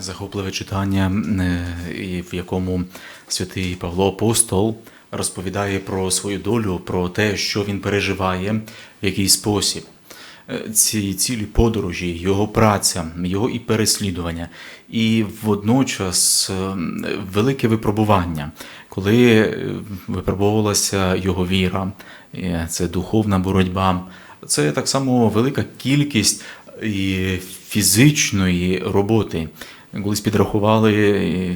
захопливе читання, е, в якому святий Павло Апостол розповідає про свою долю, про те, що він переживає, в який спосіб. Е, Ці цілі подорожі, його праця, його і переслідування, і водночас е, велике випробування, коли випробовувалася його віра, це духовна боротьба, це так само велика кількість і фізичної роботи. Колись підрахували,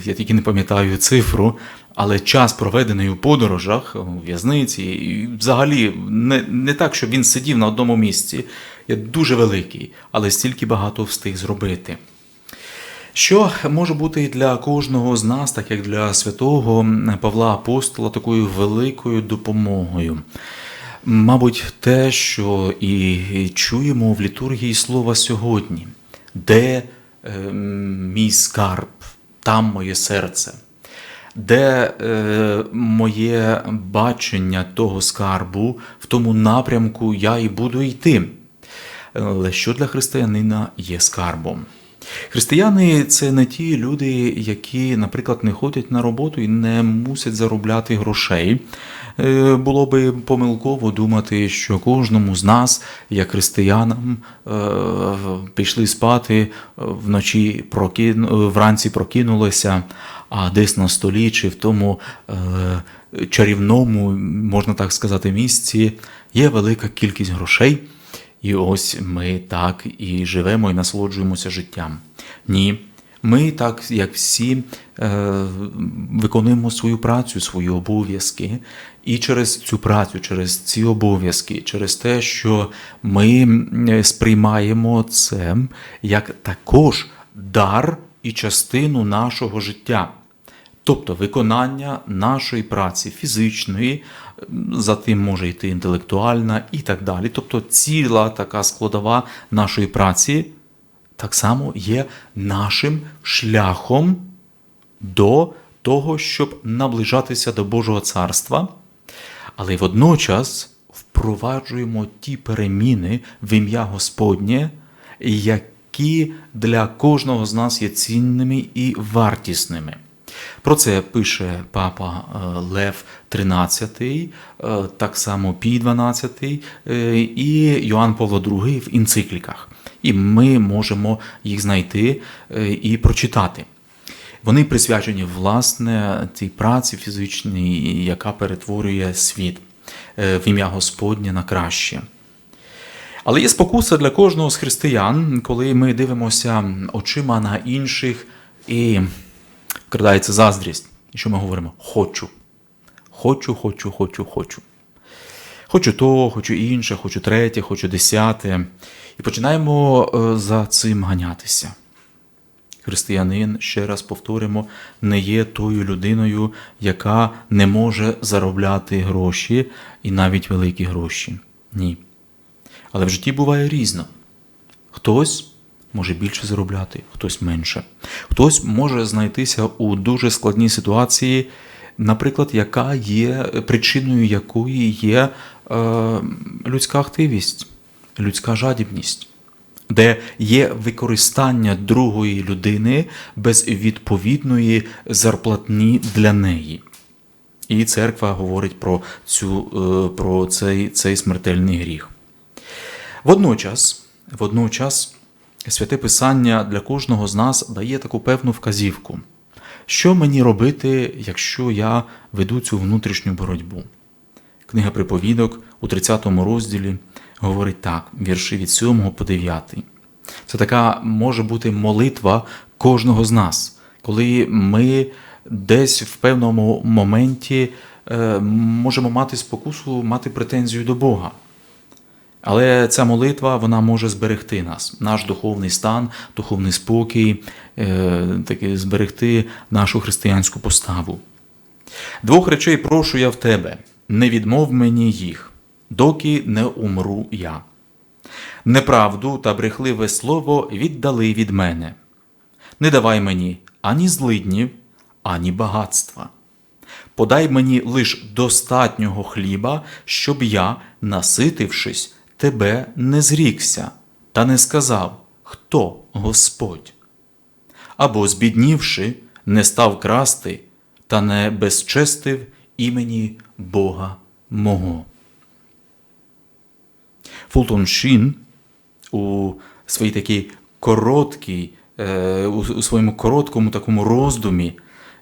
я тільки не пам'ятаю цифру, але час, проведений у подорожах, у в'язниці, і взагалі не, не так, щоб він сидів на одному місці, є дуже великий, але стільки багато встиг зробити. Що може бути для кожного з нас, так як для святого Павла Апостола, такою великою допомогою? Мабуть, те, що і чуємо в літургії слова сьогодні, де е, мій скарб, там моє серце, де е, моє бачення того скарбу, в тому напрямку я і буду йти. Але що для християнина є скарбом? Християни це не ті люди, які, наприклад, не ходять на роботу і не мусять заробляти грошей. Е, Було би помилково думати, що кожному з нас, як християнам, е, пішли спати е, вночі вранці прокинулися, а десь на столі чи в тому чарівному, можна так сказати, місці є велика кількість грошей. І ось ми так і живемо і насолоджуємося життям. Ні, ми, так як всі, е, виконуємо свою працю, свої обов'язки, і через цю працю, через ці обов'язки, через те, що ми сприймаємо це як також дар і частину нашого життя. Тобто виконання нашої праці фізичної, за тим може йти інтелектуальна і так далі. Тобто ціла така складова нашої праці так само є нашим шляхом до того, щоб наближатися до Божого царства, але й водночас впроваджуємо ті переміни в ім'я Господнє, які для кожного з нас є цінними і вартісними. Про це пише папа е, Лев XIII, е, так само Пій XII е, і Йоанн Павло II в енцикліках. І ми можемо їх знайти і прочитати. Вони присвячені власне цій праці фізичній, яка перетворює світ в ім'я Господнє на краще. Але є спокуса для кожного з християн, коли ми дивимося очима на інших і вкрадається заздрість. І що ми говоримо? Хочу. Хочу, хочу, хочу, хочу. Хочу то, хочу інше, хочу третє, хочу десяте. І починаємо е, за цим ганятися. Християнин, ще раз повторимо, не є тою людиною, яка не може заробляти гроші і навіть великі гроші. Ні. Але в житті буває різно. Хтось може більше заробляти, хтось менше. Хтось може знайтися у дуже складній ситуації, наприклад, яка є причиною якої є е, людська активність, людська жадібність, де є використання другої людини без відповідної зарплатні для неї. І церква говорить про, цю, е, про цей, цей смертельний гріх. Водночас, водночас Святе Писання для кожного з нас дає таку певну вказівку. Що мені робити, якщо я веду цю внутрішню боротьбу? Книга приповідок у 30 розділі говорить так: вірші від 7 по 9. Це така може бути молитва кожного з нас, коли ми десь в певному моменті е, можемо мати спокусу, мати претензію до Бога. Але ця молитва вона може зберегти нас, наш духовний стан, духовний спокій, е, таки зберегти нашу християнську поставу. Двох речей прошу я в тебе, не відмов мені їх, доки не умру я. Неправду та брехливе слово віддали від мене. Не давай мені ані злиднів, ані багатства. Подай мені лиш достатнього хліба, щоб я, наситившись, тебе не зрікся та не сказав, хто Господь. або збіднівши, не став красти та не безчестив імені Бога мого. Фултон Шін у своїй такій короткій, е, у, своєму короткому такому роздумі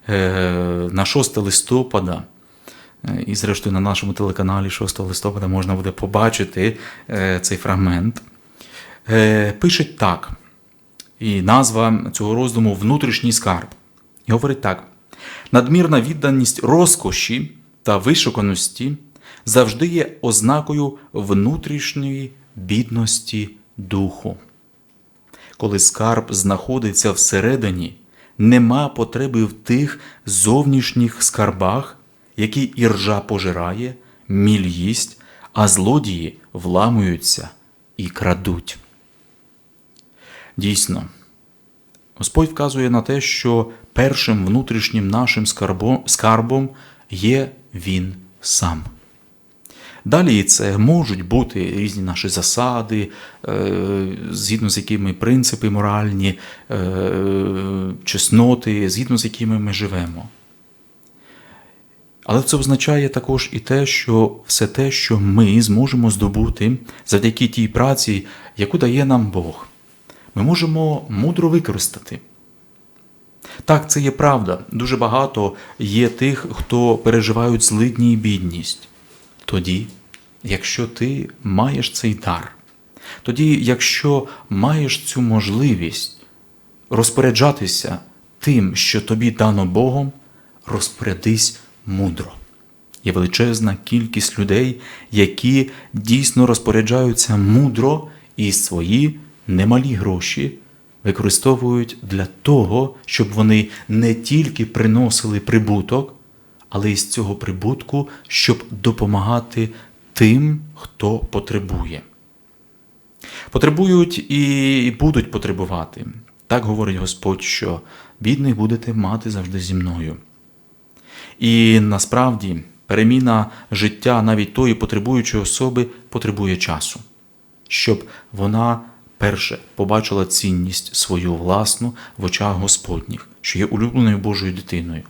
е, на 6 листопада. Е, І, зрештою, на нашому телеканалі 6 листопада можна буде побачити е, цей фрагмент. Е, Пише так, і назва цього роздуму Внутрішній скарб. І говорить так: надмірна відданість розкоші та вишуканості завжди є ознакою внутрішньої бідності духу. Коли скарб знаходиться всередині, нема потреби в тих зовнішніх скарбах, які іржа пожирає, міль їсть, а злодії вламуються і крадуть. Дійсно, Господь вказує на те, що першим внутрішнім нашим скарбом, скарбом є Він сам. Далі це можуть бути різні наші засади, е, згідно з якими принципи моральні, е, чесноти, згідно з якими ми живемо. Але це означає також і те, що все те, що ми зможемо здобути завдяки тій праці, яку дає нам Бог, ми можемо мудро використати. Так, це є правда. Дуже багато є тих, хто переживають злидні і бідність. Тоді, якщо ти маєш цей дар, тоді, якщо маєш цю можливість розпоряджатися тим, що тобі дано Богом, розпорядись мудро. Є величезна кількість людей, які дійсно розпоряджаються мудро і свої немалі гроші використовують для того, щоб вони не тільки приносили прибуток, але й з цього прибутку, щоб допомагати тим, хто потребує. Потребують і будуть потребувати. Так говорить Господь, що бідних будете мати завжди зі мною. І насправді переміна життя навіть тої потребуючої особи потребує часу, щоб вона перше побачила цінність свою власну в очах Господніх, що є улюбленою Божою дитиною.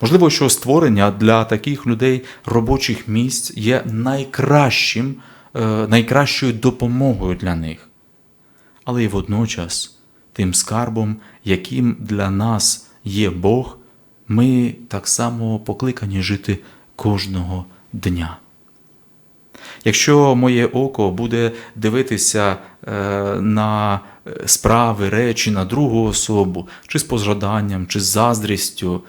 Можливо, що створення для таких людей робочих місць є найкращим, е, найкращою допомогою для них, але й водночас тим скарбом, яким для нас є Бог, ми так само покликані жити кожного дня. Якщо моє око буде дивитися е, на справи, речі на другу особу, чи з пожаданням, чи з заздрістю,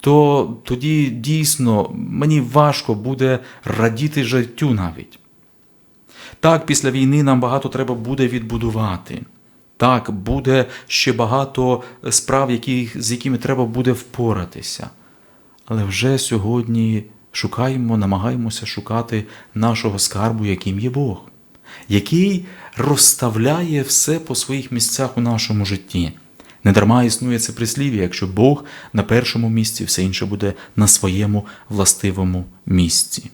то тоді дійсно мені важко буде радіти життю навіть. Так, після війни нам багато треба буде відбудувати. Так, буде ще багато справ, які, з якими треба буде впоратися. Але вже сьогодні шукаємо, намагаємося шукати нашого скарбу, яким є Бог, який розставляє все по своїх місцях у нашому житті. Недарма існує це прислів'я, якщо Бог на першому місці, все інше буде на своєму властивому місці.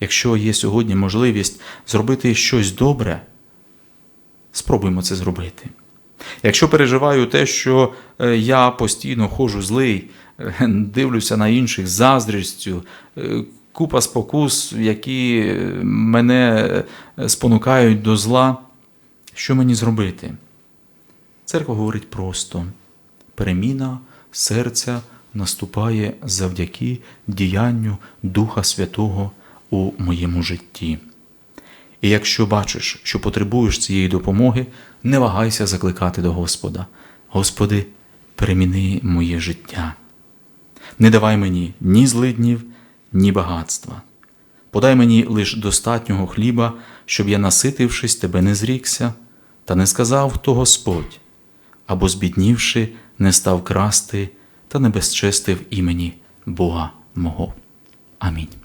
Якщо є сьогодні можливість зробити щось добре, спробуймо це зробити. Якщо переживаю те, що е, я постійно ходжу злий, е, дивлюся на інших заздрістю, е, купа спокус, які мене спонукають до зла, що мені зробити? Церква говорить просто: переміна серця наступає завдяки діянню Духа Святого у моєму житті. І якщо бачиш, що потребуєш цієї допомоги, не вагайся закликати до Господа. Господи, переміни моє життя. Не давай мені ні злиднів, ні багатства. Подай мені лише достатнього хліба, щоб я, наситившись, тебе не зрікся, та не сказав, хто Господь, або збіднівши, не став красти та не безчестив імені Бога мого. Амінь.